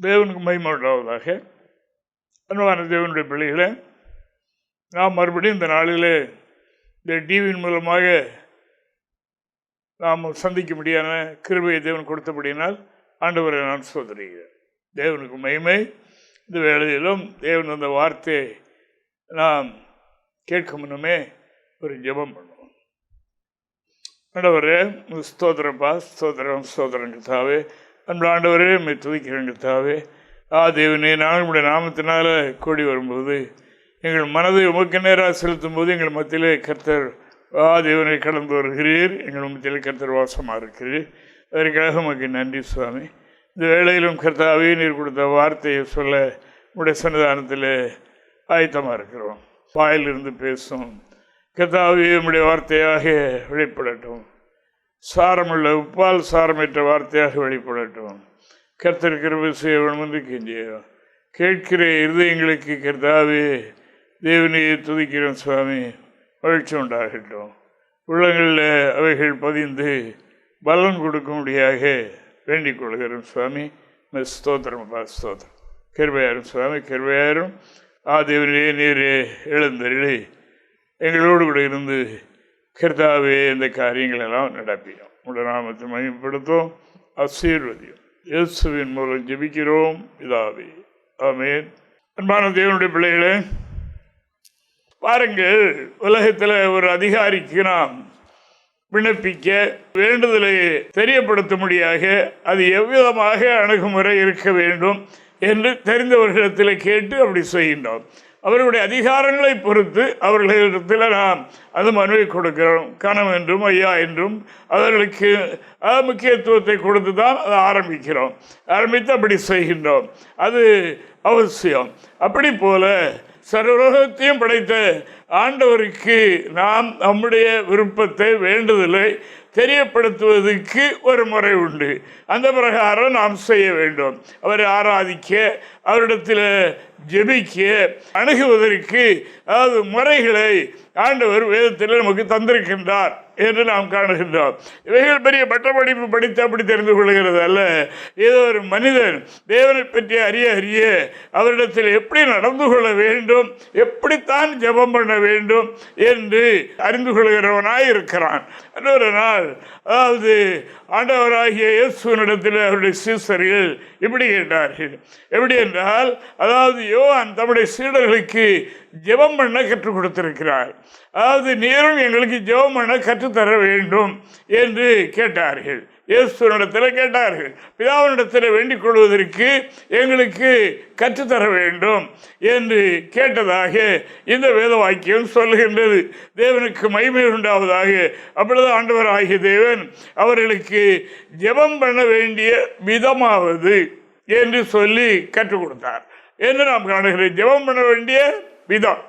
தேவனுக்கு மகிமை உண்டாவதாக அன்பான தேவனுடைய பிள்ளைகளை நாம் மறுபடியும் இந்த நாளிலே இந்த டிவியின் மூலமாக நாம் சந்திக்க முடியாத கிருபையை தேவன் கொடுத்தபடியினால் ஆண்டவரை நான் சோதரிகிறேன் தேவனுக்கு மகிமை. இந்த வேளையிலும் தேவன் அந்த வார்த்தை நாம் கேட்க முன்னமே ஒரு ஜெபம் பண்ணுவோம். ஆண்டவரே உமக்கு ஸ்தோத்திரப்பா ஸ்தோத்திரம் ஸ்தோத்திரம் கத்தாவே அன்பாண்டவரே துதிக்கிறேன் கத்தாவே ஆ தேவனே நாங்கள் உடைய நாமத்தினால் கூடி வரும்போது எங்கள் மனதை உமக்கு நேராக செலுத்தும் போது எங்கள் மத்தியிலே கர்த்தர் ஆ தேவனை கடந்து வருகிறீர். எங்கள் மத்தியில் கர்த்தர் வாசமாக இருக்கிறீர். அதற்காக உமக்கு நன்றி சுவாமி. இந்த வேளையிலும் கர்த்தாவே நீர் கொடுத்த வார்த்தையை சொல்ல உடைய சன்னிதானத்தில் ஆயத்தமாக இருக்கிறோம். வாயிலிருந்து பேசும். கர்த்தாவே நம்முடைய வார்த்தையாக வெளிப்படட்டும். சாரமுள்ள உப்பால் சாரமற்ற வார்த்தையாக வெளிப்படட்டும். கர்த்தர் கிருபை செய்ய வேண்டும் என்று கெஞ்சியோம் கேட்கிற இருதயங்களுக்கு கர்த்தாவே தேவனையை துதிக்கிறோம் சுவாமி. மகிழ்ச்சி உண்டாகட்டும். உள்ளங்களில் அவைகள் பதிந்து பலன் கொடுக்கும்படியாக வேண்டிக் கொள்கிறோம் சுவாமி. ஸ்தோத்திரம் அப்பா ஸ்தோத்திரம். கிருபையாரும் சுவாமி கிருபையாரும். ஆதேவனே நேரே நீரே எழுந்தருளி. எங்களோடு கூட இருந்து கர்த்தாவே இந்த காரியங்களெல்லாம் நடப்பியும் உடைய நாமத்தை மகிமைப்படுத்தும் ஆசீர்வதியும். இயேசுவின் மூலம் ஜெபிக்கிறோம். இதாவே ஆமேன். அன்பான தேவனுடைய பிள்ளைகளே பாருங்கள் உலகத்தில் ஒரு அதிகாரிக்கு நாம் விண்ணப்பிக்க வேண்டுதலை தெரியப்படுத்தும்படியாக அது எவ்விதமாக அணுகுமுறை இருக்க வேண்டும் என்று தெரிந்தவர்களிடத்தில் கேட்டு அப்படி செய்கின்றோம். அவர்களுடைய அதிகாரங்களை பொறுத்து அவர்களிடத்தில் நாம் அந்த மனுவை கொடுக்கிறோம். கணம் என்றும் ஐயா என்றும் அவர்களுக்கு முக்கியத்துவத்தை கொடுத்து தான் அதை ஆரம்பிக்கிறோம். ஆரம்பித்து அப்படி செய்கின்றோம். அது அவசியம். அப்படி போல சர்வலோகத்தையும் படைத்த ஆண்டவருக்கு நாம் நம்முடைய விருப்பத்தை வேண்டுதலை தெரியப்படுத்துவதற்கு ஒரு முறை உண்டு. அந்த பிரகாரம் நாம் செய்ய வேண்டும். அவரை ஆராதிக்க அவரிடத்தில் ஜெபிக்க அணுகுவதற்கு அதாவது முறைகளை ஆண்டவர் வேதத்தில் நமக்கு தந்திருக்கின்றார் என்று நாம் காணுகின்றோம். இவைகள் பெரிய பட்டப்படிப்பு படித்து அப்படி தெரிந்து கொள்கிறது அல்ல. ஏதோ ஒரு மனிதன் தேவனை பற்றி அறிய அறிய அவரிடத்தில் எப்படி நடந்து கொள்ள வேண்டும் எப்படித்தான் ஜெபம் பண்ண வேண்டும் என்று அறிந்து கொள்கிறவனாய் இருக்கிறான். இன்னொரு நாள் அதாவது ஆண்டவராகிய இயேசுவனிடத்தில் அவருடைய சீசர்கள் இப்படி கேட்டார்கள். எப்படி என்றால் அதாவது யோவான் தம்முடைய சீடர்களுக்கு ஜெபம் பண்ண கற்றுக் கொடுத்திருக்கிறார். அதாவது நீரும் எங்களுக்கு ஜெபம் பண்ண கற்றுத்தர வேண்டும் என்று கேட்டார்கள். இயேசுவனிடத்தில் கேட்டார்கள். பிதாவினிடத்தில் வேண்டிக் கொள்வதற்கு எங்களுக்கு கற்றுத்தர வேண்டும் என்று கேட்டதாக இந்த வேத வாக்கியம் சொல்கின்றது தேவனுக்கு மகிமை உண்டாவதாக. அப்பொழுது ஆண்டவர் ஆகிய தேவன் அவர்களுக்கு ஜெபம் பண்ண வேண்டிய விதமாவது என்று சொல்லி கற்றுக் கொடுத்தார். என்று நாம் காணுகிறேன் ஜெபம் பண்ண வேண்டிய விதம்.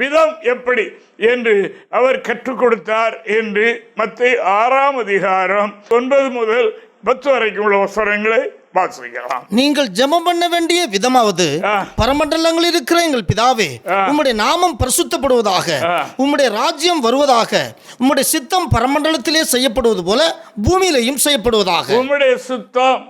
விதம் எப்படி என்று அவர் கற்றுக் கொடுத்தார் என்று மத்திய ஆறாம் அதிகாரம் ஒன்பது முதல் பத்து வரைக்கும் உள்ள வசனங்களை வாசிக்கலாம். நீங்கள் ஜெபம் பண்ண வேண்டிய விதமாவது. பரமண்டலங்களில் இருக்கிற எங்கள் பிதாவே உம்முடைய நாமம் பிரசுத்தப்படுவதாக. உம்முடைய ராஜ்யம் வருவதாக உம்முடைய சித்தம் பரமண்டலத்திலே செய்யப்படுவது போல பூமியிலையும் செய்யப்படுவதாக. உம்முடைய சுத்தம்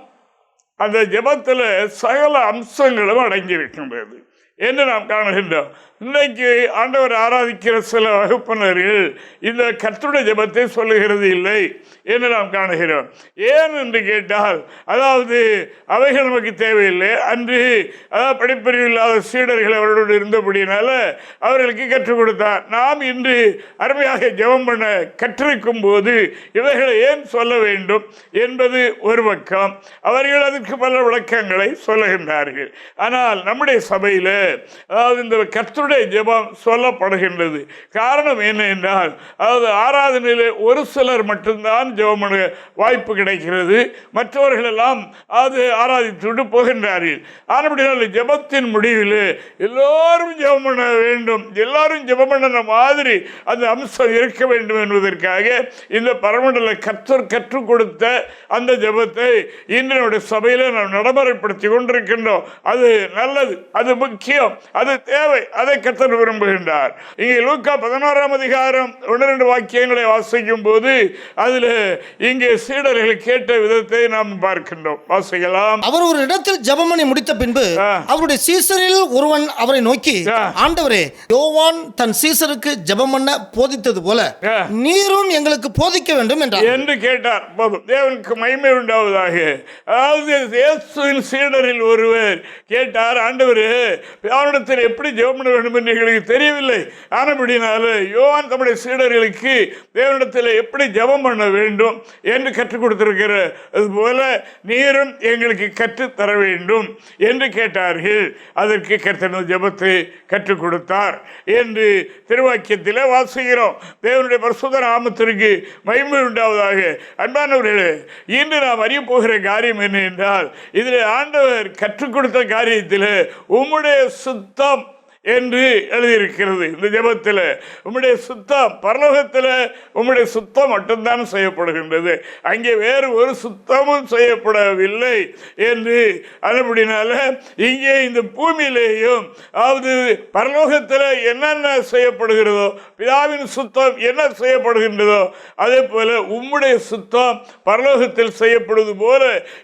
அந்த ஜெபத்தில் சகல அம்சங்களும் அடங்கியிருக்கின்றது. என்று நாம் காணுகின்றோம் இன்றைக்கு ஆண்டவர் ஆராதிக்கிற சில வகுப்பினர்கள் இந்த கர்த்தருடைய ஜெபத்தை சொல்லுகிறது இல்லை என்று நாம் காணுகிறோம். ஏன் என்று கேட்டால் அதாவது அவைகள் நமக்கு தேவையில்லை. அன்று அதாவது படிப்பறிவு இல்லாத சீடர்கள் அவர்களோடு இருந்தபடினால அவர்களுக்கு கற்றுக் கொடுத்தார் நாம் இன்று அருமையாக ஜெபம் பண்ண கற்றிருக்கும் போது இவைகளை ஏன் சொல்ல வேண்டும் என்பது ஒரு பக்கம். அவர்கள் அதற்கு பல விளக்கங்களை சொல்லுகின்றார்கள். ஆனால் நம்முடைய சபையில் அதாவது இந்த அவருடைய ஜெபம் சொல்லப்படுகின்றது. காரணம் என்ன என்றால் அதாவது ஆராதனையில் ஒரு சிலர் மட்டும்தான் ஜெபம் பண்ண வாய்ப்பு கிடைக்கிறது. மற்றவர்கள் எல்லாம் அது ஆராதித்துவிட்டு போகின்றார்கள். ஆனப்படினால் ஜெபத்தின் முடிவில் எல்லோரும் ஜெபம் பண்ண வேண்டும். எல்லாரும் ஜெபம் பண்ணுற மாதிரி அந்த அம்சம் இருக்க வேண்டும் என்பதற்காக இந்த பரமண்டல கற்றர் கற்றுக் கொடுத்த அந்த ஜெபத்தை இன்று நம்முடைய சபையில் நாம் நடைமுறைப்படுத்தி கொண்டிருக்கின்றோம். அது நல்லது அது முக்கியம் அது தேவை அதை அதை கத்தர் விரும்புகின்றார். இங்கே லூக்கா பதினோராம் அதிகாரம் ஒன்று ரெண்டு வாக்கியங்களை வாசிக்கும் போது அதில் இங்கே சீடர்கள் கேட்ட விதத்தை நாம் பார்க்கின்றோம். வாசிக்கலாம். அவர் ஒரு இடத்தில் ஜெபம் பண்ணி முடித்த பின்பு. அவருடைய சீசரில் ஒருவன் அவரை நோக்கி. ஆண்டவரே யோவான் தன் சீசருக்கு ஜெபம் பண்ண போதித்தது போல. நீரும் எங்களுக்கு போதிக்க வேண்டும் என்றார். என்று கேட்டார். போதும் தேவனுக்கு மகிமை உண்டாவதாக. அதாவது இயேசுவின் சீடரில் ஒருவர் கேட்டார் ஆண்டவரே அவனிடத்தில் எப்படி ஜெபம் பண்ண வேண்டும் என்று எங்களுக்கு தெரியவில்லை. ஆனபடினால யோவான் தம்முடைய சீடர்களுக்கு தேவனிடத்தில் எப்படி ஜெபம் பண்ண வேண்டும் என்று கற்றுக் கொடுத்திருக்கிற அதுபோல நீரும் எங்களுக்கு கற்றுத் தர வேண்டும் என்று கேட்டார்கள். அதற்கு கர்த்தன ஜெபத்தை கற்றுக் கொடுத்தார் என்று திருவாக்கியத்தில் வாசிக்கிறோம். தேவனுடைய பரிசுத்த நாமத்திற்கு மகிமை உண்டாவதாக. அன்பானவர்களே இன்று நாம் அறிய போகிற காரியம் என்ன என்றால் இதில் ஆண்டவர் கற்றுக் கொடுத்த காரியத்தில் உம்முடைய சுத்தம் என்று எழுதியிருக்கிறது. இந்த ஜெபத்தில் உம்முடைய சுத்தம் பரலோகத்தில் உம்முடைய சுத்தம் மட்டும்தான் செய்யப்படுகின்றது. அங்கே வேறு ஒரு சுத்தமும் செய்யப்படவில்லை என்று அதுபடினால இங்கே இந்த பூமியிலேயும் அதாவது பரலோகத்தில் என்னென்ன செய்யப்படுகிறதோ பிதாவின் சுத்தம் என்ன செய்யப்படுகின்றதோ அதே போல உம்முடைய சுத்தம் பரலோகத்தில் செய்யப்படுவது போல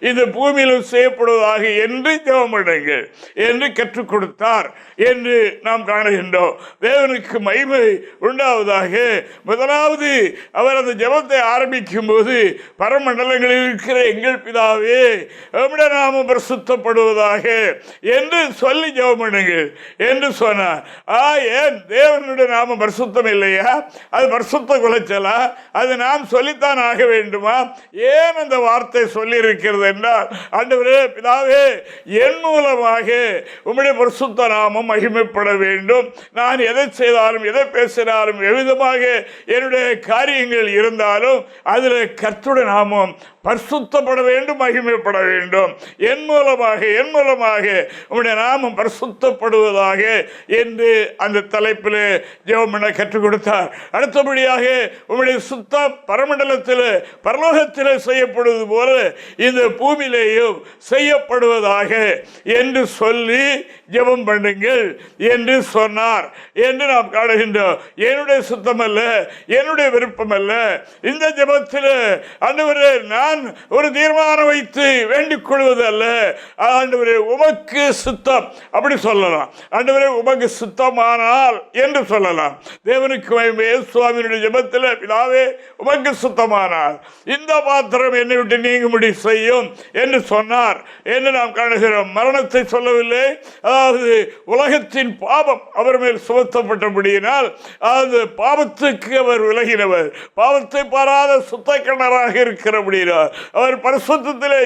இந்த பூமியிலும் செய்யப்படுவதாக என்று ஜபமடைங்கள் என்று கற்றுக் கொடுத்தார் என்று நாம் காணுகின்றோம். தேவனுக்கு மகிமை உண்டாவதாக. முதலாவது அவர் அந்த ஜெபத்தை ஆரம்பிக்கும் போது பரமண்டலங்களில் இருக்கிற எங்கள் பிதாவே நம்முடைய நாமம் பிரசுத்தப்படுவதாக என்று சொல்லி ஜபம் பண்ணுங்கள் என்று சொன்னார். ஆ ஏன்? தேவனுடைய நாமம் பரிசுத்தம் இல்லையா? அது பரிசுத்த குலைச்சலா? அது நாம் சொல்லித்தான் ஆக வேண்டுமா? ஏன் அந்த வார்த்தை சொல்லியிருக்கிறது என்றால் ஆண்டவரே பிதாவே என் மூலமாக உம்முடைய பரிசுத்த நாமம் மகிமைப்பட வேண்டும். நான் எதை செய்தாலும் எதை பேசினாலும் எவ்விதமாக என்னுடைய காரியங்கள் இருந்தாலும் அதில் கர்த்துடைய நாமம் பரிசுத்தப்பட வேண்டும் மகிமைப்பட வேண்டும். என் மூலமாக என் மூலமாக உங்களுடைய நாமம் பரிசுத்தப்படுவதாக என்று அந்த தலைப்பில் ஜெபம் பண்ண கற்றுக் கொடுத்தார். அடுத்தபடியாக உங்களுடைய சுத்த பரமண்டலத்தில் பரலோகத்தில் செய்யப்படுவது போல இந்த பூமியிலேயும் செய்யப்படுவதாக என்று சொல்லி ஜெபம் பண்ணுங்கள் என்று சொன்னார் என்று நாம் காணுகின்றோம். என்னுடைய சுத்தம் அல்ல என்னுடைய விருப்பம் அல்ல இந்த ஜெபத்தில் ஆண்டவரே நான் ஒரு தீர்மானம் வைத்து வேண்டிக் கொள்வது அல்ல ஆண்டவரே உமக்கு சுத்தம். அப்படி சொல்லலாம். ஆண்டவரே உமக்கு சுத்தமானால் என்று சொல்லலாம். தேவனுக்கு மகிமை. சுவாமியினுடைய ஜெபத்தில் பிதாவே உமக்கு சுத்தமானால். இந்த பாத்திரம் என்னை விட்டு நீங்கும்படி செய்யும் என்று சொன்னார். என்று நாம் காணுகிறோம் மரணத்தை சொல்லவில்லை. அதாவது உலகத்தின் பாவம் அவர் மேல் சுமத்தப்பட்டபடியினால் அதாவது பாவத்துக்கு அவர் விலகினவர். பாவத்தை பாராத சுத்த கிணறாக இருக்கிறபடியினால் அவர் பரிசுத்திலே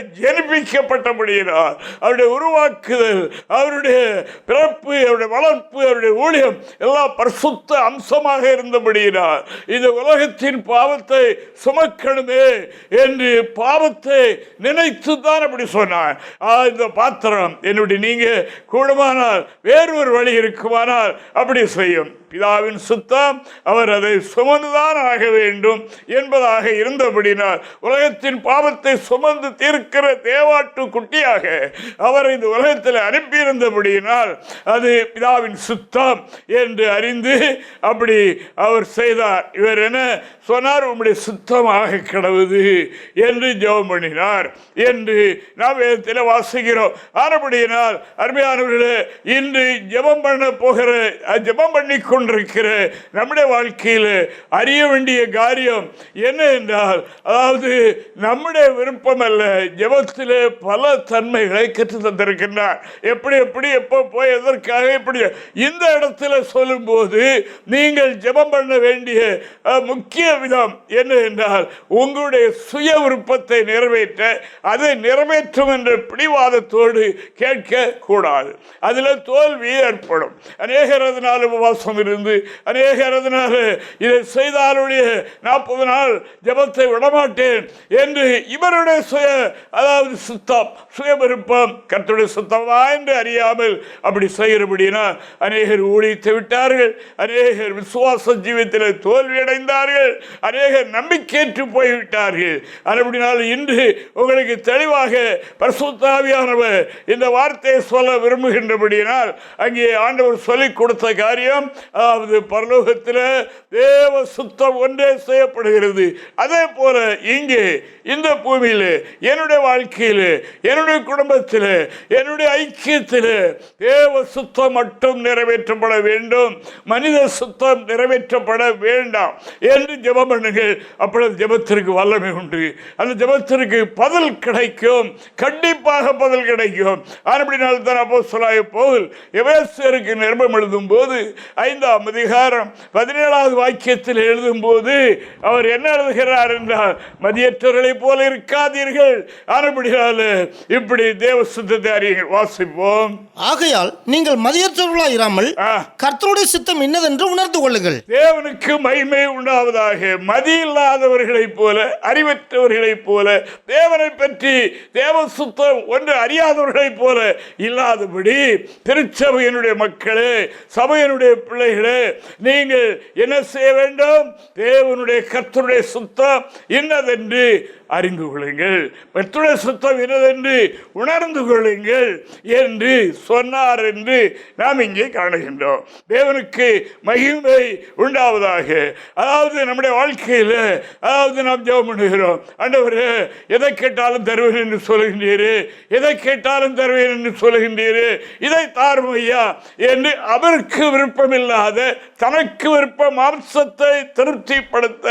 முடிகிறார் அவருடைய உருவாக்குதல் அவருடைய பிறப்பு அவருடைய வளர்ப்பு அவருடைய ஊழியம் எல்லாம் பரிசுத்த அம்சமாக இருந்தபடியினால் இந்த உலகத்தின் பாவத்தை சுமக்கணுமே என்று பாவத்தை நினைத்து தான் அப்படி சொன்னார். இந்த பாத்திரம் என்னுடைய நீங்க கூடுமானால் வேறு ஒரு வழி இருக்குமானால் அப்படி செய்யும். பிதாவின் சுத்தம் அவர் அதை சுமந்துதான் ஆக வேண்டும் என்பதாக இருந்தபடினால் உலகத்தின் பாவத்தை சுமந்து தீர்க்கிற தேவாட்டு குட்டியாக அவர் இந்த உலகத்தில் அனுப்பியிருந்தபடியினால் அது பிதாவின் சுத்தம் என்று அறிந்து அப்படி அவர் செய்தார். இவர் என்ன சொன்னார்? உம்முடைய சுத்தமாக கிடவுது என்று ஜெபம் பண்ணினார் என்று நாம் வேதத்தில் வாசிக்கிறோம். ஆனபடியினால் அருமையானவர்களே இன்று ஜெபம் பண்ண போகிற ஜெபம் பண்ணி கொண்டிருக்கிற நம்முடைய வாழ்க்கையில் அறிய வேண்டிய காரியம் என்ன என்றால் அதாவது நம்முடைய விருப்பம் அல்ல ஜெபத்திலே பல தன்மைகளை கற்று தந்திருக்கின்றார். எப்படி எப்படி எப்போ போய் எதற்காக எப்படி இந்த இடத்துல சொல்லும்போது நீங்கள் ஜெபம் பண்ண வேண்டிய அஹ், முக்கிய விதம் என்ன என்றால் உங்களுடைய சுய விருப்பத்தை நிறைவேற்ற அதை நிறைவேற்றும் என்ற பிடிவாதத்தோடு கேட்க கூடாது அதில் தோல்வி ஏற்படும். அநேகர் அதனால் உபவாசம் இருந்து இருந்து அநேகர் அதனால இதை செய்தாலுடைய நாற்பது நாள் ஜெபத்தை விடமாட்டேன் என்று இவருடைய சுய அதாவது சுத்தம் சுய விருப்பம் சுத்தமா என்று அறியாமல் அப்படி செய்கிறபடினா அநேகர் ஊழித்து விட்டார்கள் அநேகர் விசுவாச ஜீவத்தில் தோல்வியடைந்தார்கள் அநேகர் நம்பிக்கையற்று போய்விட்டார்கள். அப்படினால் இன்று உங்களுக்கு தெளிவாக பரிசுத்தாவியானவர் இந்த வார்த்தையை சொல்ல விரும்புகின்றபடியினால் அங்கே ஆண்டவர் சொல்லிக் கொடுத்த காரியம் அதாவது பரலோகத்தில் தேவ சுத்தம் ஒன்றே செய்யப்படுகிறது. அதே போல இங்கே இந்த பூமியில் என்னுடைய வாழ்க்கையில் என்னுடைய குடும்பத்தில் என்னுடைய ஐக்கியத்தில் தேவ சுத்தம் மட்டும் நிறைவேற்றப்பட வேண்டும். மனித சுத்தம் நிறைவேற்றப்பட வேண்டாம் என்று ஜெபம் பண்ணுங்கள். அப்பொழுது ஜெபத்திற்கு வல்லமை உண்டு. அந்த ஜெபத்திற்கு பதில் கிடைக்கும். கண்டிப்பாக பதில் கிடைக்கும். அப்படினால் தான் அப்போ சொல்லாய போல் எவேசருக்கு நிருபம் எழுதும் போது ஐந்து ஐந்தாம் அதிகாரம் பதினேழாவது வாக்கியத்தில் எழுதும் போது அவர் என்ன எழுதுகிறார் என்றால் மதியற்றவர்களைப் போல இருக்காதீர்கள். ஆனபடியால் இப்படி தேவ சுத்தத்தை அறியுங்கள். வாசிப்போம். ஆகையால் நீங்கள் மதியற்றவர்களாய் இராமல். கர்த்தருடைய சித்தம் இன்னதென்று உணர்ந்து கொள்ளுங்கள். தேவனுக்கு மகிமை உண்டாவதாக. மதி இல்லாதவர்களைப் போல அறிவற்றவர்களைப் போல தேவனை பற்றி தேவ சுத்தம் ஒன்று அறியாதவர்களைப் போல இல்லாதபடி திருச்சபையினுடைய மக்களே சபையினுடைய பிள்ளைகளே நீங்கள் என்ன செய்ய வேண்டும்? தேவனுடைய கர்த்தருடைய சுத்தம் இன்னதென்று அறிந்து கொள்ளுங்கள். பெற்றுடைய சுத்தம் இன்னதென்று உணர்ந்து கொள்ளுங்கள் என்று சொன்னார் என்று நாம் இங்கே காணுகின்றோம். தேவனுக்கு மகிமை உண்டாவதாக. அதாவது நம்முடைய வாழ்க்கையில் அதாவது நாம் ஜெபம் பண்ணுகிறோம். ஆண்டவரே எதை கேட்டாலும் தருவேன் என்று சொல்கின்றீரு எதை கேட்டாலும் தருவேன் என்று சொல்கின்றீரு இதை தாரும் ஐயா என்று அவருக்கு இல்லாத தனக்கு விருப்ப மாம்சத்தை திருப்திப்படுத்த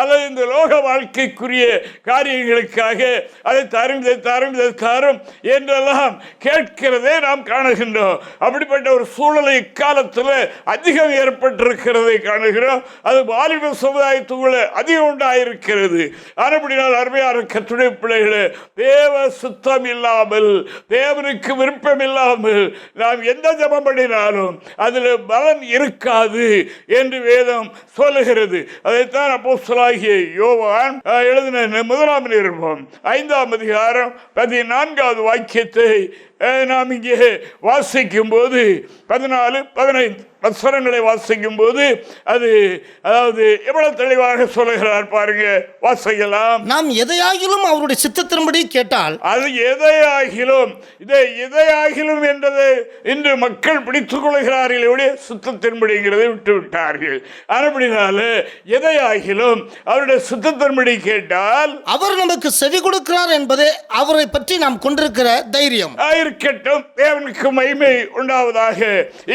அல்லது இந்த லோக வாழ்க்கைக்குரிய காரியங்களுக்காக அதை தாரும் இதை தரும் இதை தரும் என்றெல்லாம் கேட்கிறதே நாம் காணுகின்றோம். அப்படிப்பட்ட ஒரு சூழலை இக்காலத்தில் அதிகம் ஏற்பட்டிருக்கிறதை காணுகிறோம். அது வாலிப சமுதாயத்துக்குள்ள அதிகம் உண்டாயிருக்கிறது. ஆனப்படினால் அருமையான கற்றுடைய பிள்ளைகளே தேவ சுத்தம் இல்லாமல் தேவனுக்கு விருப்பம் இல்லாமல் நாம் எந்த ஜபம் பண்ணினாலும் அதில் பலன் இருக்காது என்று வேதம் சொல்லுகிறது. அதைத்தான் அப்போ சொலாகிய யோவான் எழுதின முதலாம் நிருபம் ஐந்தாம் அதிகாரம் பதினான்காவது வாக்கியத்தை நாம் இங்கே வாசிக்கும் போது பதினாலு பதினைந்து வசனங்களை வாசிக்கும் போது அது அதாவது எவ்வளவு தெளிவாக சொல்லுகிறார் பாருங்க வாசிக்கலாம். நாம் எதையாகிலும் அவருடைய சித்தத்தின்படி கேட்டால் அது எதையாகிலும் இதை எதையாகிலும் என்றதை இன்று மக்கள் பிடித்துக் கொள்கிறார்கள் சுத்தத்தின்படிங்கிறதை விட்டு விட்டார்கள். அப்படினால எதையாகிலும் அவருடைய சுத்தத்தின்படி கேட்டால் அவர் நமக்கு செவி கொடுக்கிறார் என்பதே அவரை பற்றி நாம் கொண்டிருக்கிற தைரியம். இருக்கட்டும் தேவனுக்கு மகிமை உண்டாவதாக.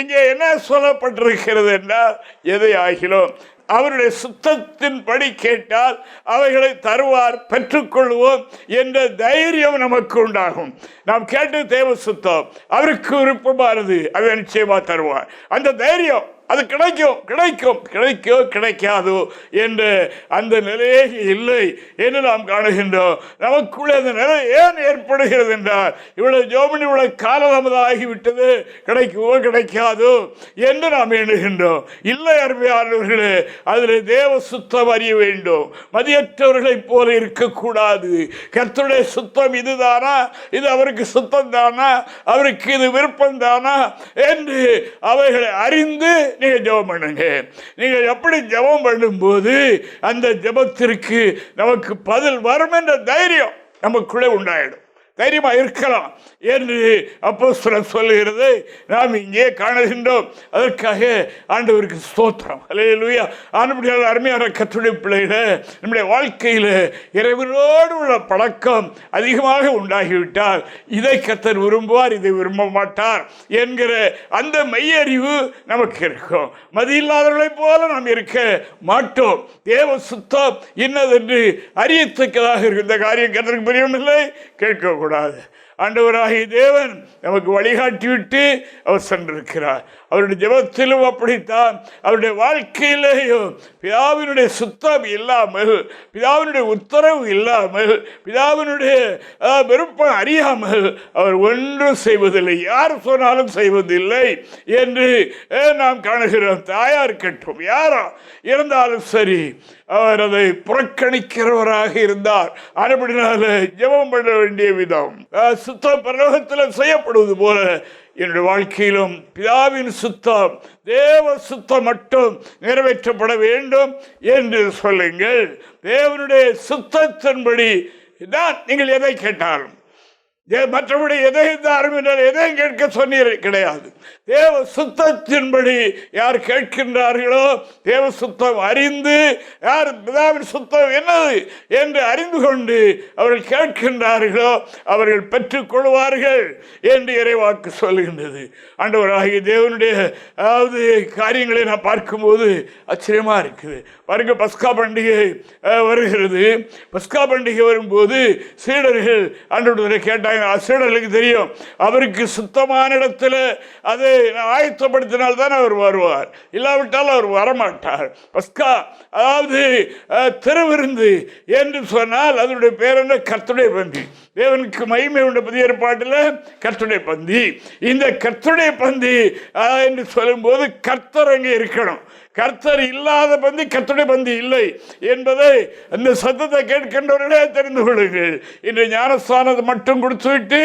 இங்கே என்ன சொல்லப்பட்டிருக்கிறது என்றால் எதையாகிலும் அவருடைய சுத்தத்தின்படி கேட்டால் அவைகளை தருவார் பெற்றுக்கொள்வோம் என்ற தைரியம் நமக்கு உண்டாகும். நாம் கேட்டு தேவ சுத்தம் அவருக்கு விருப்பமானது அதை நிச்சயமா தருவார். அந்த தைரியம் அது கிடைக்கும் கிடைக்கும் கிடைக்கோ கிடைக்காதோ என்று அந்த நிலையே இல்லை என்று நாம் காணுகின்றோம். நமக்குள்ளே அந்த நிலை ஏன் ஏற்படுகிறது என்றால் இவ்வளவு ஜோமனி இவ்வளவு காலதாமதாகிவிட்டது கிடைக்குமோ கிடைக்காதோ என்று நாம் எண்ணுகின்றோம். இல்லை அருமையானவர்களே அதில் தேவ சுத்தம் அறிய வேண்டும். மதியற்றவர்களைப் போல இருக்கக்கூடாது. கர்த்தருடைய சுத்தம் இதுதானா? இது அவருக்கு சுத்தம் தானா? அவருக்கு இது விருப்பம் தானா? என்று அவைகளை அறிந்து நீங்க ஜெபம் பண்ணுங்க. நீங்க எப்படி ஜெபம் பண்ணும்போது அந்த ஜெபத்திற்கு நமக்கு பதில் வரும் என்ற தைரியம் நமக்குள்ளே உண்டாயிடும். தைரியமா இருக்கலாம். என்று அப்போ சொல்லுகிறது. நாம் இங்கே காணுகின்றோம். அதற்காக ஆண்டவருக்கு ஸ்தோத்திரம். அல்லேலூயா ஆனபடியால் அருமையான கத்துடைய பிள்ளைகள நம்முடைய வாழ்க்கையில் இறைவனோடு உள்ள பழக்கம் அதிகமாக உண்டாகிவிட்டால் இதை கத்தர் விரும்புவார் இதை விரும்ப மாட்டார் என்கிற அந்த மையறிவு நமக்கு இருக்கும். மதியில்லாதவர்களைப் போல நாம் இருக்க மாட்டோம். தேவ சுத்தம் இன்னதென்று அறியத்தக்கதாக இருக்கும் இந்த காரியம் கத்தருக்கு புரியவில்லை கேட்கக்கூடாது. ஆண்டவராகிய தேவன் நமக்கு வழிகாட்டிவிட்டு அவர் சென்றிருக்கிறார். அவருடைய ஜெபத்திலும் அப்படித்தான். அவருடைய வாழ்க்கையிலேயும் பிதாவினுடைய சுத்தம் இல்லாமல் பிதாவினுடைய உத்தரவு இல்லாமல் பிதாவினுடைய விருப்பம் அறியாமல் அவர் ஒன்றும் செய்வதில்லை. யார் சொன்னாலும் செய்வதில்லை என்று நாம் காணுகிறோம். தாயா இருக்கட்டும் யாரா இருந்தாலும் சரி அவர் அதை புறக்கணிக்கிறவராக இருந்தார். அதுபடினால ஜெபம் பண்ண வேண்டிய விதம். சுத்தம் பரலோகத்தில் செய்யப்படுவது போல என்னுடைய வாழ்க்கையிலும் பிதாவின் சுத்தம் தேவ சுத்தம் மட்டும் நிறைவேற்றப்பட வேண்டும் என்று சொல்லுங்கள். தேவனுடைய சுத்தத்தின்படி தான் நீங்கள் எதை கேட்டாலும். மற்றபடி எதை தாரும் என்றால் எதையும் கேட்க சொன்னீர்? கிடையாது. தேவ சுத்தத்தின்படி யார் கேட்கின்றார்களோ தேவ சுத்தம் அறிந்து யார் பிதாவின் சுத்தம் என்னது என்று அறிந்து கொண்டு அவர்கள் கேட்கின்றார்களோ அவர்கள் பெற்றுக்கொள்வார்கள் என்று இறைவாக்கு சொல்கின்றது ஆண்டவராகிய தேவனுடைய அதாவது காரியங்களை நான் பார்க்கும்போது ஆச்சரியமா இருக்குது. பாருங்க பஸ்கா பண்டிகை வருகிறது. பஸ்கா பண்டிகை வரும்போது சீடர்கள் ஆண்டவரை கேட்டார் அசடலுக்கு தெரியும். அவருக்கு சுத்தமான இடத்துல அதை ஆயத்தப்படுத்தினால் தான் அவர் வருவார். இல்லாவிட்டால் அவர் வரமாட்டார். பஸ்கா அதாவது திருவிருந்து என்று சொன்னால் அதனுடைய பேர் என்ன? கத்துடைய பந்தி. தேவனுக்கு மகிமை உள்ள புதிய ஏற்பாட்டில் கத்துடைய பந்தி. இந்த கத்துடைய பந்தி என்று சொல்லும்போது கர்த்தரங்க இருக்கணும். கர்த்தர் இல்லாத பந்தி கர்த்தருடைய பந்தி இல்லை என்பதை அந்த சத்தத்தை கேட்கின்றவர்களே தெரிந்து கொள்ளுங்கள். இன்று ஞானஸ்தானத்தை மட்டும் கொடுத்துவிட்டு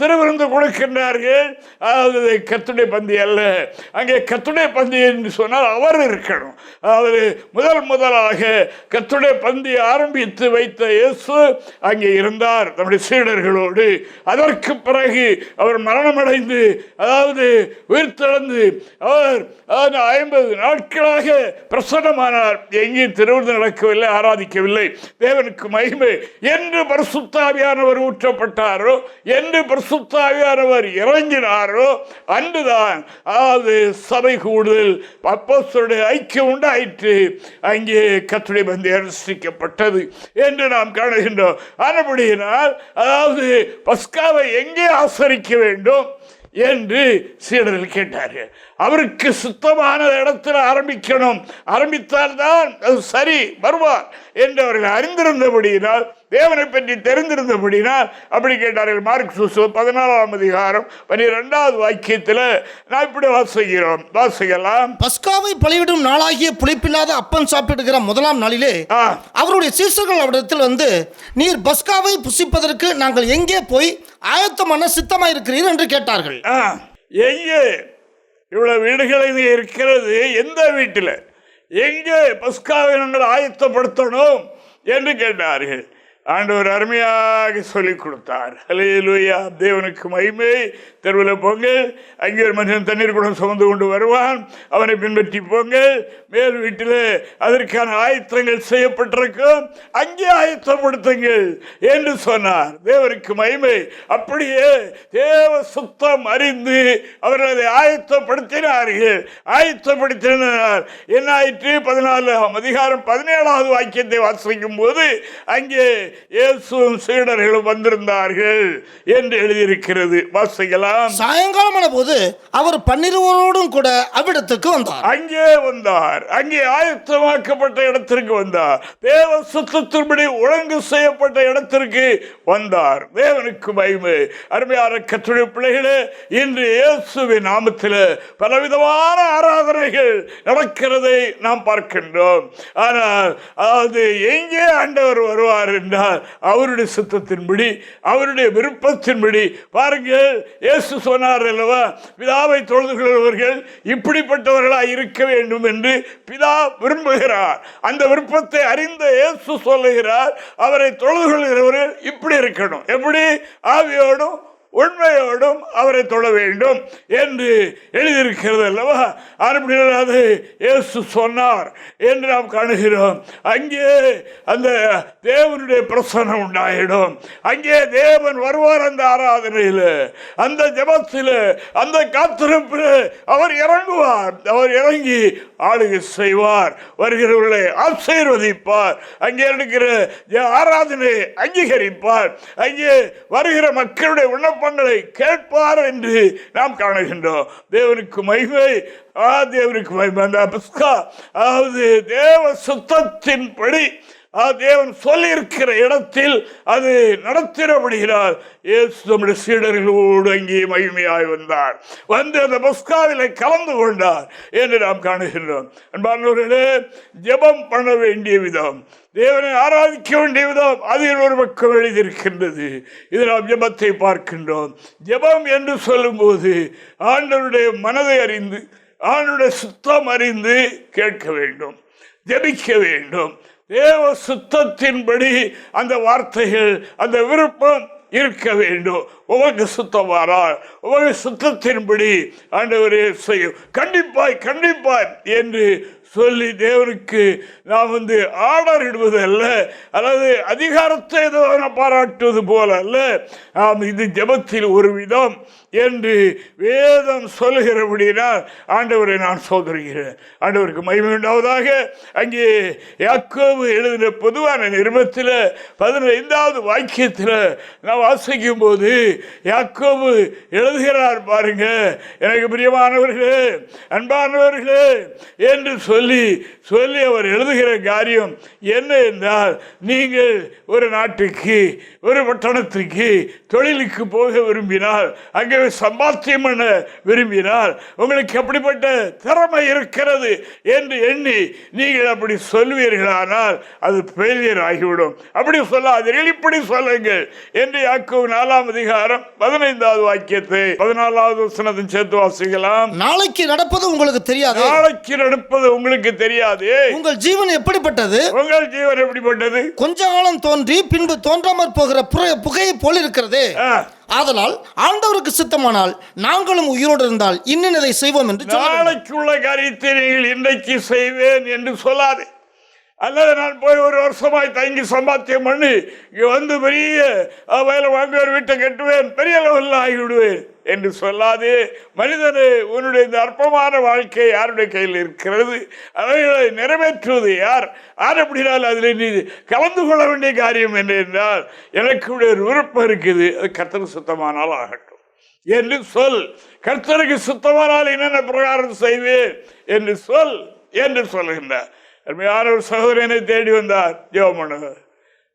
திருவிருந்து கொடுக்கின்றார்கள். அதாவது கத்துடைய பந்தி அல்ல. அங்கே கத்துடைய பந்தி என்று சொன்னால் அவர் இருக்கணும். அதாவது முதல் முதலாக கத்துடைய பந்தி ஆரம்பித்து வைத்த இயேசு அங்கே இருந்தார் நம்முடைய சீடர்களோடு. அதற்கு பிறகு அவர் மரணமடைந்து அதாவது உயிர்த்தளந்து அவர் ஐம்பது ஐம்பது நாட்களாக பிரசன்னமானார். எங்கேயும் திருவிழு நடக்கவில்லை ஆராதிக்கவில்லை. தேவனுக்கு மகிமை. என்று பரிசுத்தாவியானவர் ஊற்றப்பட்டாரோ என்று பரிசுத்தாவியானவர் இறங்கினாரோ அன்றுதான் அதாவது சபை கூடுதல் அப்போஸ்தலருடைய ஐக்கியம் உண்டாயிற்று. அங்கே கத்துடைய பந்தி அனுஷ்டிக்கப்பட்டது என்று நாம் காணுகின்றோம். ஆனபடியினால் அதாவது பஸ்காவை எங்கே ஆசரிக்க வேண்டும்? என்று சீடர்கள் கேட்டார்கள். அவருக்கு சுத்தமான இடத்தில் ஆரம்பிக்கணும். ஆரம்பித்தால்தான் அது சரி வருவார் என்று அவர்கள் அறிந்திருந்தபடியினால் தேவனை பற்றி தெரிந்திருந்தபடினால் அப்படி கேட்டார்கள். மார்க் சுசு பதினாலாம் அதிகாரம் பன்னிரெண்டாவது வாக்கியத்தில் நான் இப்படி வாசிக்கிறோம். வாசிக்கலாம். பஸ்காவை பலியிடும் நாளாகிய புளிப்பில்லாத அப்பம் சாப்பிடுகிற முதலாம் நாளிலே அவருடைய சீசர்கள் அவரிடத்தில் வந்து நீர் பஸ்காவை புசிப்பதற்கு நாங்கள் எங்கே போய் ஆயத்தம் பண்ண சித்தமாயிருக்கிறீர் என்று கேட்டார்கள். எங்கே இவ்வளவு வீடுகள் இருக்கிறது? எந்த வீட்டில்? எங்கே பஸ்காவை நாங்கள் ஆயத்தப்படுத்தணும் என்று கேட்டார்கள். ஆண்டவர் அருமையாக சொல்லிக் கொடுத்தார். ஹalleluya. தேவனுக்கு மகிமை. தெருவில் போங்கள். அங்கே ஒரு மனிதன் தண்ணீர் குடம் சுமந்து கொண்டு வருவான். அவனை பின்பற்றி போங்கள். மேல் வீட்டில் அதற்கான ஆயத்தங்கள் செய்யப்பட்டிருக்கும். அங்கே ஆயத்தப்படுத்துங்கள் என்று சொன்னார். தேவனுக்கு மகிமை. அப்படியே தேவ சுத்தம் அறிந்து அவர்கள் அதை ஆயத்தப்படுத்தினார்கள். ஆயத்தப்படுத்தினார். என்ன ஆயிற்று பதினாலாம் அதிகாரம் பதினேழாவது வாக்கியத்தை வாசிக்கும் போது அங்கே இயேசுவும் சீடர்களும் வந்திருந்தார்கள் என்று எழுதியிருக்கிறது. வாசிக்கலாம். சாயங்காலமான போது அவர் பன்னிருவரோடும் கூட அவ்விடத்துக்கு வந்தார். அங்கே வந்தார். அங்கே ஆயத்தமாக்கப்பட்ட இடத்திற்கு வந்தார். தேவ சுத்தத்தின்படி ஒழுங்கு செய்யப்பட்ட இடத்திற்கு வந்தார். தேவனுக்கு மகிமை. அருமையான கற்றுடைய பிள்ளைகளே இன்று இயேசுவின் நாமத்தில் பலவிதமான ஆராதனைகள் நடக்கிறதை நாம் பார்க்கின்றோம். ஆனால் அதாவது எங்கே ஆண்டவர் வருவார் என்றால் அவருடைய சித்தத்தின்படி அவருடைய விருப்பத்தின்படி. பாருங்கள் இயேசு சொன்னார் அல்லவா பிதாவை தொழுது கொள்பவர்கள் இப்படிப்பட்டவர்களாக இருக்க வேண்டும் என்று பிதா விரும்புகிறார். அந்த விருப்பத்தை அறிந்த இயேசு சொல்லுகிறார் அவரை தொழுது கொள்கிறவர்கள் இப்படி இருக்கணும். எப்படி? ஆவியோடும் உண்மையோடும் அவரை தொழ வேண்டும் என்று எழுதியிருக்கிறது அல்லவா? அப்படினால் இயேசு சொன்னார் என்று நாம் காணுகிறோம். அங்கே அந்த தேவனுடைய பிரசனம் உண்டாயிடும். அங்கே தேவன் வருவார் அந்த ஆராதனையில். அந்த ஜபத்தில் அந்த காத்திருப்பில் அவர் இறங்குவார். அவர் இறங்கி ஆளுகை செய்வார். வருகிறவர்களை ஆசீர்வதிப்பார். அங்கே இருக்கிற ஆராதனை அங்கீகரிப்பார். அங்கே வருகிற மக்களுடைய விண்ணப்பங்களை கேட்பார் என்று நாம் காணுகின்றோம். தேவனுக்கு மகிமை ஆ தேவனுக்கு மகிமை. அந்த பிஸ்கா அதாவது தேவ சுத்தத்தின்படி ஆ தேவன் சொல்லியிருக்கிற இடத்தில் அது நடத்திடப்படுகிறார். இயேசு நம்முடைய சீடர்களோடு அங்கே மகிமையாய் வந்தார். வந்து அந்த பஸ்காவில கலந்து கொண்டார் என்று நாம் காணுகின்றோம். அன்பானவர்களே ஜெபம் பண்ண வேண்டிய விதம். தேவனை ஆராதிக்க வேண்டிய விதம் அதில் ஒரு பக்கம் எழுதியிருக்கின்றது. இது நாம் ஜெபத்தை பார்க்கின்றோம். ஜெபம் என்று சொல்லும்போது ஆண்டவருடைய மனதை அறிந்து ஆண்டனுடைய சுத்தம் அறிந்து கேட்க வேண்டும் ஜெபிக்க வேண்டும். தேவ சுத்தத்தின்படி அந்த வார்த்தைகள் அந்த விருப்பம் இருக்க வேண்டும். உமக்கு சுத்தமானால் உமக்கு சுத்தத்தின்படி ஆண்டவரே செய்யும் கண்டிப்பாய் கண்டிப்பாய் என்று சொல்லி தேவனுக்கு நாம் வந்து ஆர்டர் இடுவது அல்ல அல்லது அதிகாரத்தை ஏதோ நான் பாராட்டுவது போல அல்ல நாம் இது ஜெபத்தில் ஒரு விதம் என்று வேதம் சொல்லுகிறபடினால் ஆண்டவரை நான் சோதரிகிறேன் ஆண்டவருக்கு மகிமை உண்டாவதாக. அங்கே யாக்கோவு எழுதின பொதுவான நிருபத்தில் பதினைந்தாவது வாக்கியத்தில் நான் வாசிக்கும் போது யாக்கோபு எழுதுகிறார் பாருங்க. எனக்கு பிரியமானவர்களே அன்பானவர்களே என்று சொல்லி சொல்லி அவர் எழுதுகிற காரியம் என்ன என்றால் நீங்கள் ஒரு நாட்டுக்கு ஒரு பட்டணத்துக்கு தொழிலுக்கு போக விரும்பினால் அங்கே சம்பாத்தியம் பண்ண விரும்பினால் உங்களுக்கு அப்படிப்பட்ட திறமை இருக்கிறது என்று எண்ணி நீங்கள் அப்படி சொல்வீர்களானால் அது ஃபெயிலியர் ஆகிவிடும். அப்படி சொல்லாதீர்கள் இப்படி சொல்லுங்கள் என்று யாக்கோவு நாலாம் அதிகாரம் பதினைந்தாவது வாக்கியத்தை பதினாலாவது வசனத்தின் சேர்த்து வாசிக்கலாம். நாளைக்கு நடப்பது உங்களுக்கு தெரியாது. நாளைக்கு நடப்பது உங்களுக்கு தெரியாது. உங்கள் ஜீவன் எப்படிப்பட்டது? உங்கள் ஜீவன் எப்படிப்பட்டது? கொஞ்ச காலம் தோன்றி பின்பு தோன்றாமற் போகிற புகையை போல் இருக்கிறது. ஆதலால் ஆண்டவருக்கு சித்தமானால் நாங்களும் உயிரோடு இருந்தால் இன்னதை செய்வோம் என்று. நாளைக்குள்ள காரியத்தை நீங்கள் இன்றைக்கு செய்வேன் என்று சொல்லாது. அல்லது நான் போய் ஒரு வருஷமாய் தங்கி சம்பாத்தியம் பண்ணி இங்கே வந்து பெரிய வயலை வேலை வாங்க ஒரு வீட்டை கட்டுவேன் பெரிய லெவலில் ஆகிவிடுவேன் என்று சொல்லாது. மனிதனு உன்னுடைய இந்த அற்பமான வாழ்க்கை யாருடைய கையில் இருக்கிறது? அவைகளை நிறைவேற்றுவது யார்? யார் அப்படினால் அதில் நீ கலந்து கொள்ள வேண்டிய காரியம் என்ன என்றால் எனக்கு ஒரு விருப்பம் இருக்குது. அது கத்தர் சுத்தமானால் ஆகட்டும். என்று சொல். கர்த்தருக்கு சுத்தமானால் என்னென்ன பிரகாரம் செய்வேன்? என்று சொல். என்று சொல்லுகின்றார். அருமையான ஒரு சகோதரனை தேடி வந்தார் ஜெபம்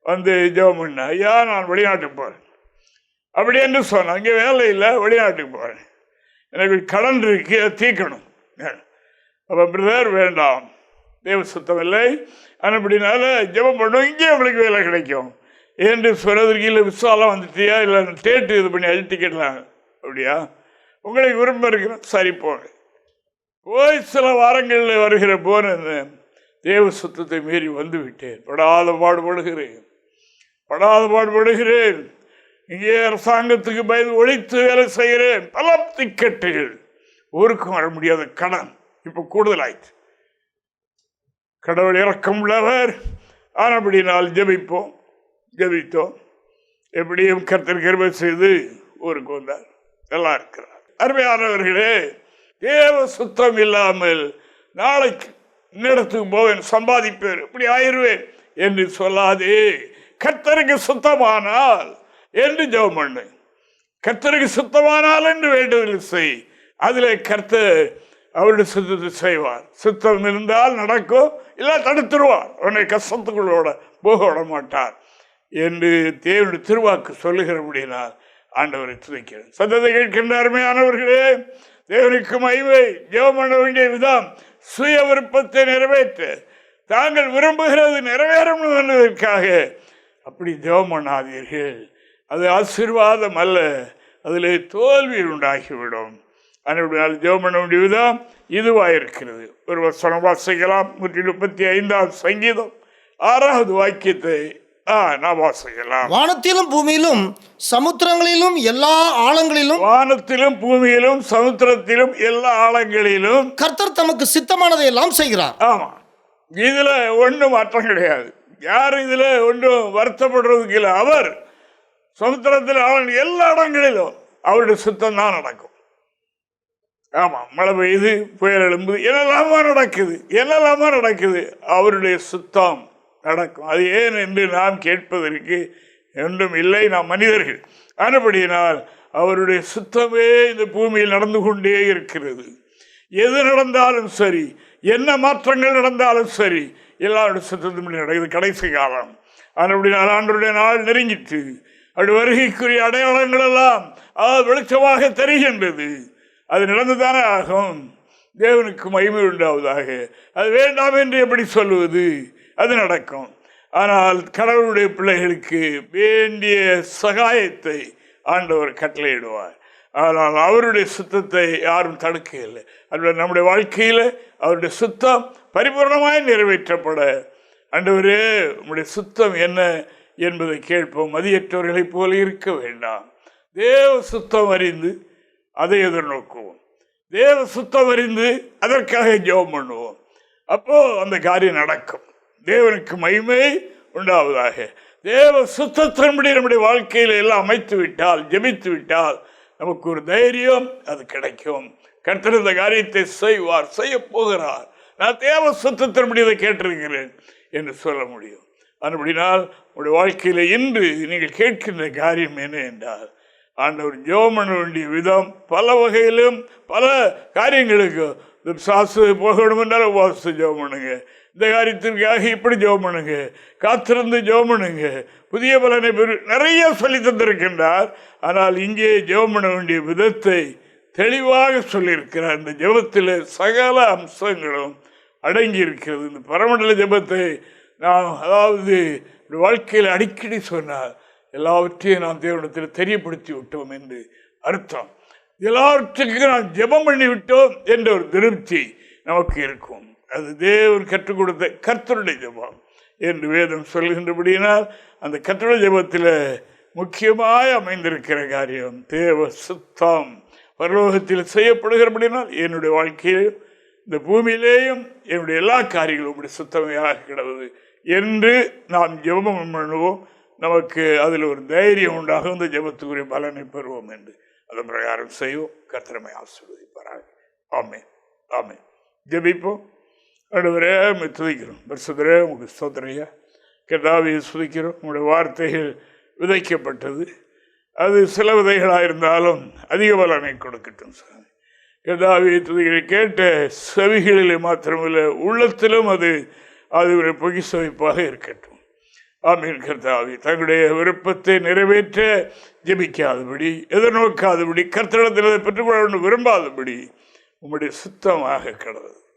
வந்து ஜெபம் பண்ண ஐயா நான் வெளிநாட்டுக்கு போகிறேன் அப்படி என்று சொன்னேன் அங்கே வேலை இல்லை வெளிநாட்டுக்கு போகிறேன் எனக்கு கடன் இருக்கு அதை தீர்க்கணும். அப்போ பிரதர் வேண்டாம். தேவ சுத்தம் இல்லை. அப்படினால ஜெபம் பண்ணும் இங்கே உங்களுக்கு வேலை கிடைக்கும். என்று சொன்னதற்கு இல்லை விசாலம் வந்துட்டியா? இல்லை டேட்டு இது பண்ணி அது அப்படியா? உங்களுக்கு விருப்பம் இருக்கிறோம் சரி போங்க. போய் சில வாரங்களில் வருகிற போன தேவ சுத்தத்தை மீறி வந்து விட்டேன் படாத பாடுபடுகிறேன். படாத பாடுபடுகிறேன். இங்கே அரசாங்கத்துக்கு பயந்து ஒழித்து வேலை செய்கிறேன். பல டிக்கெட்டுகள் ஊருக்கும் வர முடியாத கடன் இப்போ கூடுதலாயிற்று. கடவுள் இறக்கம் உள்ளவர் ஆனபடினால் ஜெபிப்போம். ஜெபித்தோம். எப்படியும் கர்த்தர் கருமை செய்து ஊருக்கு வந்தார். நல்லா இருக்கிறார். அருமையானவர்களே தேவ சுத்தம் இல்லாமல் நாளைக்கு இன்னிடத்துக்கு போவேன் சம்பாதிப்பேன். இப்படி ஆயிருவேன் என்று சொல்லாதே. கர்த்தருக்கு சுத்தமானால் என்று ஜெபம் பண்ணு. கர்த்தருக்கு சுத்தமானால் என்று வேண்டுதல் செய். அதில் கர்த்தர் அவருடைய சுத்தத்தை செய்வார். சுத்தம் இருந்தால் நடக்கும் இல்லை தடுத்துருவார். உன்னை கஷ்டத்துக்குள்ளோட போக விட மாட்டார் என்று தேவனுடைய திருவாக்கு சொல்லுகிறபடினால் ஆண்டவரை துதிக்கிறேன். சத்தத்தை கேட்கின்ற அருமையானவர்களே தேவனுக்கு மகிமை ஜெபம் பண்ண வேண்டிய விதம் சுய விருப்பத்தை நிறைவேற்ற. தாங்கள் விரும்புகிறது நிறைவேறும் என்பதற்காக அப்படி ஜெபம் பண்ணாதீர்கள். அது ஆசீர்வாதம் அல்ல. அதில் தோல்வி உண்டாகிவிடும். அதனால் ஜெபம் பண்ண வேண்டிய விதம் இதுவாக இருக்கிறது ஒரு வசனம் வாசிக்கலாம். நூற்றி முப்பத்தி ஐந்தாவது சங்கீதம். ஆறாவது வாக்கியத்தை நான் வாசிக்கலாம். வானத்திலும் பூமியிலும் சமுத்திரங்களிலும் எல்லா ஆழங்களிலும் வானத்திலும் பூமியிலும் சமுத்திரத்திலும் எல்லா ஆழங்களிலும். கர்த்தர் தமக்கு சித்தமானதை எல்லாம் செய்கிறார். ஆமாம் இதில் ஒன்றும் மாற்றம் கிடையாது. யாரும் இதில் ஒன்றும் வருத்தப்படுறதுக்கு இல்லை. அவர் சமுத்திரத்தில் அவன் எல்லா இடங்களிலும் அவருடைய சுத்தம் தான் நடக்கும். ஆமாம் மழை பெய்யுது புயல் எழும்புது என்னெல்லாமா நடக்குது என்னெல்லாமா நடக்குது. அவருடைய சுத்தம். நடக்கும். அது ஏன் என்று நாம் கேட்பதற்கு ஒன்றும் இல்லை நாம் மனிதர்கள். ஆனபடியினால் அவருடைய சுத்தமே இந்த பூமியில் நடந்து கொண்டே இருக்கிறது. எது நடந்தாலும் சரி என்ன மாற்றங்கள் நடந்தாலும் சரி எல்லாருடைய சுத்தத்தும் நடக்குது. கடைசி காலம். ஆனபடினால் ஆண்டருடைய நாள் நெருங்கிட்டு அப்படி வருகைக்குரிய அடையாளங்கள் எல்லாம் அது வெளிச்சமாக தெரிகின்றது. அது நடந்துதானே ஆகும். தேவனுக்கு மகிமை உண்டாவதாக. அது வேண்டாம் என்று எப்படி சொல்லுவது அது நடக்கும். ஆனால் கடவுளுடைய பிள்ளைகளுக்கு வேண்டிய சகாயத்தை ஆண்டவர் கட்டளையிடுவார். ஆனால் அவருடைய சுத்தத்தை யாரும் தடுக்க இல்லை அது நம்முடைய வாழ்க்கையில் அவருடைய சுத்தம் பரிபூர்ணமாய் நிறைவேற்றப்பட. ஆண்டவரே உங்களுடைய சுத்தம் என்ன என்பதை கேட்போம். மதியற்றவர்களைப் போல இருக்க வேண்டாம். தேவ சுத்தம் அறிந்து அதை எதிர்நோக்குவோம். தேவ சுத்தம் அறிந்து அதற்காக ஜெபம் பண்ணுவோம். அப்போது அந்த காரியம் நடக்கும். தேவனுக்கு மகிமை உண்டாவதாக. தேவ சுத்தத்தின்படி நம்முடைய வாழ்க்கையில் எல்லாம் அமைத்து விட்டால் ஜெபித்து விட்டால் நமக்கு ஒரு தைரியம் அது கிடைக்கும். கர்த்தர் இந்த காரியத்தை செய்வார் செய்ய போகிறார். நான் தேவ சுத்தத்தின்படி இதை கேட்டிருக்கிறேன் என்று சொல்ல முடியும். அதுபடினால் உங்களுடைய வாழ்க்கையில் இன்று நீங்கள் கேட்கின்ற காரியம் என்ன என்றால் ஆண்டவர் ஜெபம் வேண்டிய விதம் பல வகையிலும் பல காரியங்களுக்கு இந்த சாசு போகணும் என்றால் உபவாசம் ஜோமனுங்க இந்த காரியத்திற்காக இப்படி ஜெபம் பண்ணுங்க. காத்திருந்து ஜெபம் பண்ணுங்க. புதிய பலனை பெரு நிறைய சொல்லி தந்திருக்கின்றார். ஆனால் இங்கே ஜெபம் பண்ண வேண்டிய விதத்தை தெளிவாக சொல்லியிருக்கிறார் இந்த ஜெபத்தில் சகல அம்சங்களும் அடங்கி இருக்கிறது இந்த பரமண்டல ஜெபத்தை நாம் அதாவது வாழ்க்கையில் அடிக்கடி சொன்னார் எல்லாவற்றையும் நாம் தேவனத்தில் தெரியப்படுத்தி விட்டோம் என்று அர்த்தம். எல்லாவற்றுக்கும் நாம் ஜெபம் பண்ணி விட்டோம் என்ற ஒரு திருப்தி நமக்கு இருக்கும். அது தேவன் கற்றுக் கொடுத்த கர்த்தருடைய ஜெபம் என்று வேதம் சொல்கின்றபடியினால் அந்த கர்த்தருடைய ஜெபத்தில் முக்கியமாய் அமைந்திருக்கிற காரியம் தேவ சுத்தம். பரலோகத்தில் செய்யப்படுகிறபடினால் என்னுடைய வாழ்க்கையிலும் இந்த பூமியிலேயும் என்னுடைய எல்லா காரியங்களும் இப்படி சுத்தமையாக கிடவது என்று நாம் ஜெபம் பண்ணுவோம். நமக்கு அதில் ஒரு தைரியம் உண்டாகும். இந்த ஜெபத்துக்குரிய பலனை பெறுவோம் என்று அதன் பிரகாரம் செய்வோம். கத்திரமை ஆசிர்வதிப்பார்கள் ஆமே ஆமே ஜெபிப்போம். அடுவரே உண்மை துதிக்கிறோம். பரிசுதரே உங்களுக்கு சோதனையா கெதாவியை சுதிக்கிறோம் உங்களுடைய வார்த்தைகள் விதைக்கப்பட்டது. அது சில விதைகளாக இருந்தாலும் அதிக பலனை கொடுக்கட்டும் சாமி. கதாவி துதிகளை கேட்ட செவிகளிலே மாத்திரமில்லை உள்ளத்திலும் அது அது ஒரு பொகிசவிப்பாக இருக்கட்டும். ஆமீன் கர்த்தாவி. தங்களுடைய விருப்பத்தை நிறைவேற்ற ஜெபிக்காதபடி எதிர்நோக்காதபடி கர்த்தடத்தில் அதை பெற்றுக்கொள்ள வேண்டும் விரும்பாதபடி உம்முடைய சுத்தமாக கிடந்தது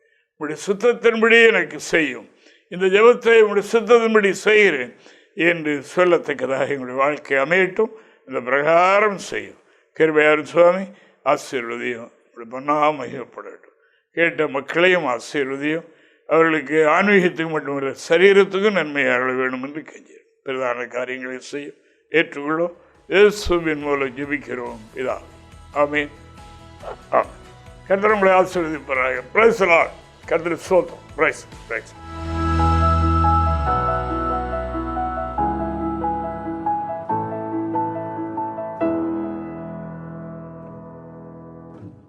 உங்களுடைய சுத்தத்தின்படி எனக்கு செய்யும். இந்த ஜபத்தை உங்களுடைய சுத்தத்தின்படி செய்கிறேன் என்று சொல்லத்தக்கதாக எங்களுடைய வாழ்க்கை அமையட்டும். இந்த பிரகாரம் செய்யும். கிருபையார் சுவாமி ஆசீர்வதியும் இப்படி மகிழப்படட்டும் கேட்ட மக்களையும் ஆசீர்வதியும் அவர்களுக்கு ஆன்மீகத்துக்கு மட்டுமல்ல சரீரத்துக்கும் நன்மை அருள வேண்டும் என்று கெஞ்சிடும் பிரதான காரியங்களை செய்யும் ஏற்றுக்கொள்ளும் இயேசுவின் மூலம் ஜெபிக்கிறோம். இதா ஆமீன். ஆ கர்த்தர் உங்களை ஆசீர்வதிப்பாராக. பிரைஸ் கர்த்தர் சோத்தம் பிரைஸ் பிரைஸ்